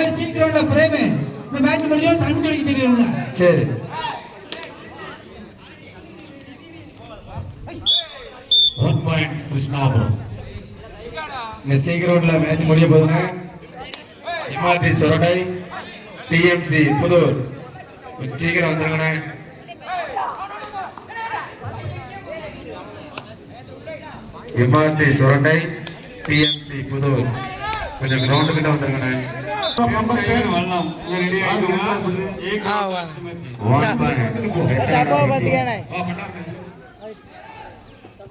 மாதிரி சீக்கிரம் பிரேமே. இந்த மேட்ச் முடிஞ்சோம் தண்ணி தெளிக்க தெரியல சரி. ஒன் பாயிண்ட் கிருஷ்ணாபுரம் இந்த சீக்கிரோட்ல மேட்ச் முடிய போதுங்க எம்ஆர்டி சொரடை டிஎம்சி புதூர். கொஞ்சம் சீக்கிரம் வந்துருங்கண்ணே. MRT Surandai TMC Puthur. கொஞ்சம் கிரவுண்டு கிட்ட வந்துருங்கண்ணே.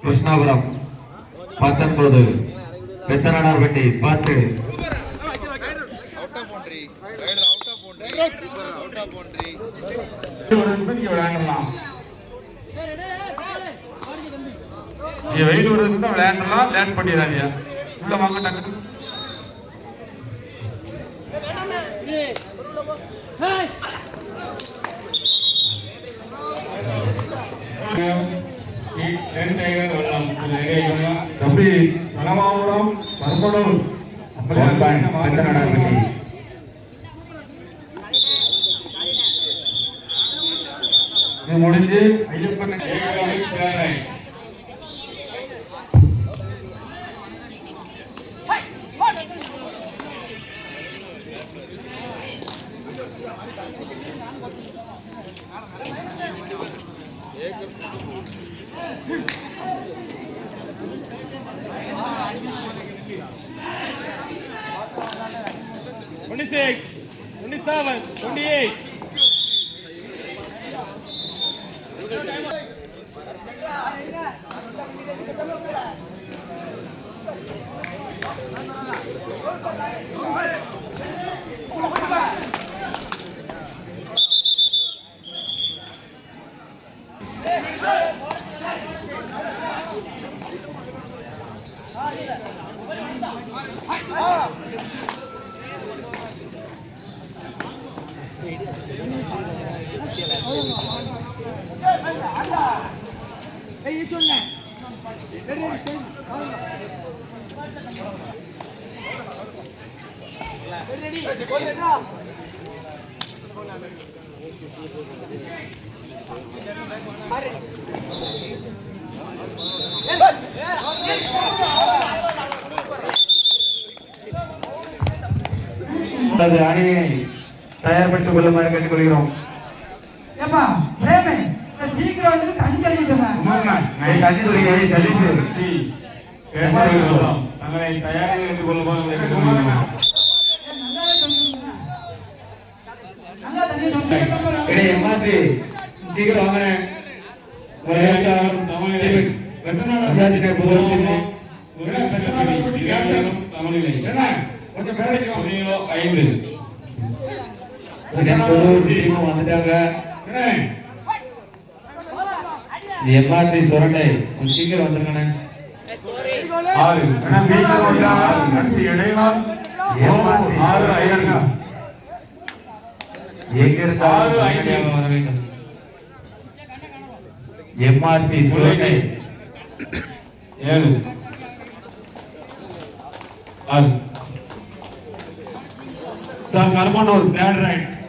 கிருஷ்ணாபுரம் பத்தொன்பது. பெத்தநாடார்பட்டி பத்து. விளையாடலாம் நீங்க வெயில் விடுறதுக்கு தான் லேண்ட் உள்ள வாங்க டக்கு தம்பி பனமாபுரம் பரம்பலூர் One point. இது முடிஞ்சு ஐயப்பன் தேவை Twenty-six, twenty-seven. அது அணியை தயார்படுத்திக் கொள்ளுமாறு கேட்டுக்கொள்கிறோம். ஏப்பா பிரேமே சீக்கிரம் வந்து கட்சி துறை சதீஷ் தங்களை தயாரில் இருந்து கொள்ளுமாறு எம்ஆர்டி சீக்கிரம் வாங்க. வந்துட்டாங்க. எம்ஆர்டி சுரண்டை. கொஞ்சம் சீக்கிரம் வந்துருங்கண்ணே. ஆறு. ஆறு ஐந்து எங்க இருந்தாலும் ஆறு, ஐந்து. வர வேண்டும். எம்ஆர்டி சுரண்டை. ஏழு. ஆறு. சார் ஒரு பேட் ரைட்.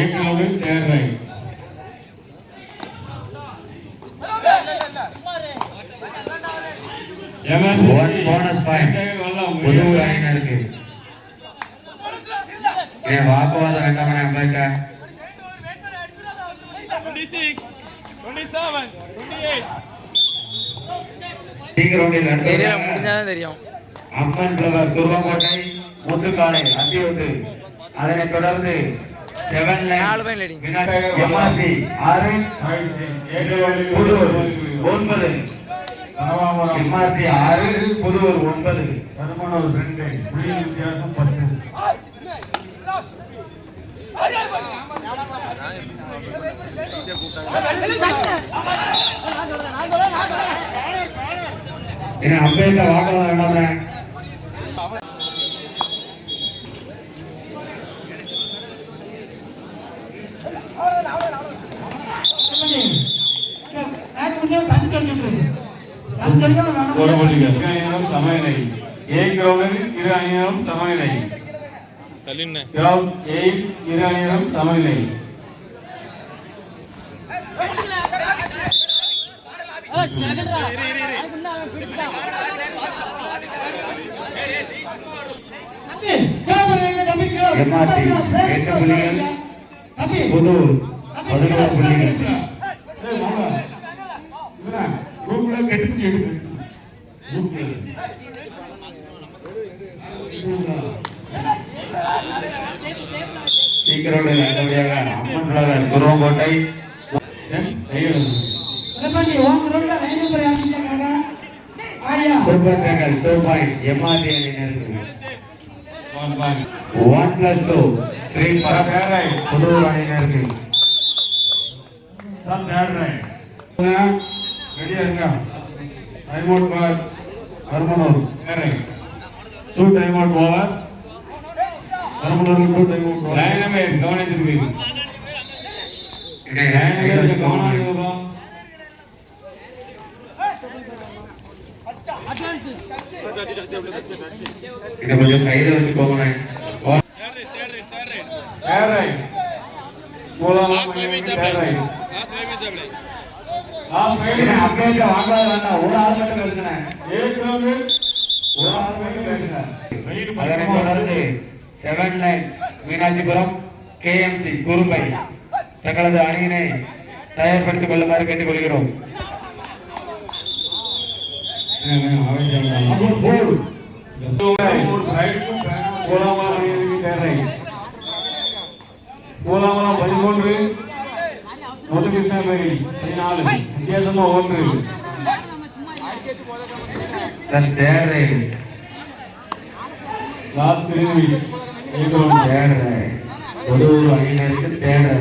ஏகாவில் தேர்வை. ஒன் போனஸ் பாயிண்ட் புதூர் அணியினருக்கு. ஏன் வாக்குவாதம் வேண்டாமனே அம்பேத்கா தெரியும். அம்மன் பிரபர் துருவக்கோட்டை முத்துக்காலை அத்தியூத்து. அதனைத் தொடர்ந்து நாலு point leading. எம்ஆர்டி ஆறு புதூர் ஒன்பது. எம்ஆர்டி ஆறு புதூர் ஒன்பது. பதிமூணு ரெண்டு. புள்ளி வித்தியாசம் பத்து. என்ன வேண்டாம் மேட்ச் முடிஞ்சா தண்ணி தெளிக்கிட்டு தண்ணி தெளிக்காம ஒரு வேணாம் புள்ளிகள் இரு அணியினரும் சமநிலை ஏ கிரவுண்டில் இரு அணியினரும் சமநிலை கிரவுண்ட் ஏ இரு அணியினரும் சமநிலை கேட்க எம்ஆர்டி எட்டு புள்ளிகள் தம்பி புதூர் பதினோரு புள்ளிகள் ஏய், வாங்க. இவரா, குரூப்ல கெட்டு எடுக்கு சீக்கிரம் நல்லபடியாக Amman கழகர் Kuruvankottai super tackle two point MRT அணியினருக்கு one plus two three point Puthur அணியினருக்கு ரெடியா இருங்க. Out for Karmanur third two time out over கர்மனூருக்கு two time out line number கவனிச்சிருக்கு line number கவனம் இருக்குதா இதை கொஞ்சம் கையில வச்சுக்கோங்க தேர்ட் ரைட் போலாம் தேர்ட் வாங்கலாம் வேண்டாம் ஒரு ஆள் மட்டும் பேசுனேன் ஒரு ஆள் மட்டும் பேசுங்க அதனை தொடர்ந்து செவன் லைன்ஸ் மீனாட்சிபுரம் கேஎம்சி குருபை தங்களது அணியினை தயார்படுத்திக் கொள்ளுமாறு கேட்டுக்கொள்கிறோம் பதிமூன்று பதினாலு வித்தியாசமா ஒன்று தன் தேரை லாஸ்ட் த்ரீ மினிட்ஸ் தேரை. ஒரு ஒரு அணியினருக்கு தேரை.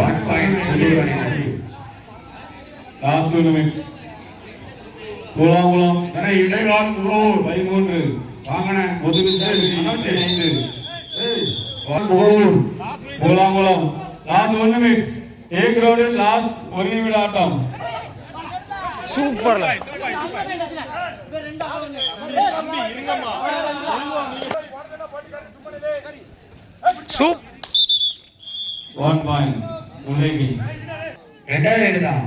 ஒன் பாயிண்ட் அணியினர்? லாஸ்ட் டூ மினிட்ஸ் கோலாமலம் என இடைவால் முகவூர் பதிமூன்று. வாங்கின லாஸ்ட் ஒன் மினிட்ஸ் ஏ கிரவுண்டில் லாஸ்ட் ஒரு நிமிட ஆட்டம் சூப்பர்ல சூப் ஒன் பாயிண்ட் ரெண்டாவது தான்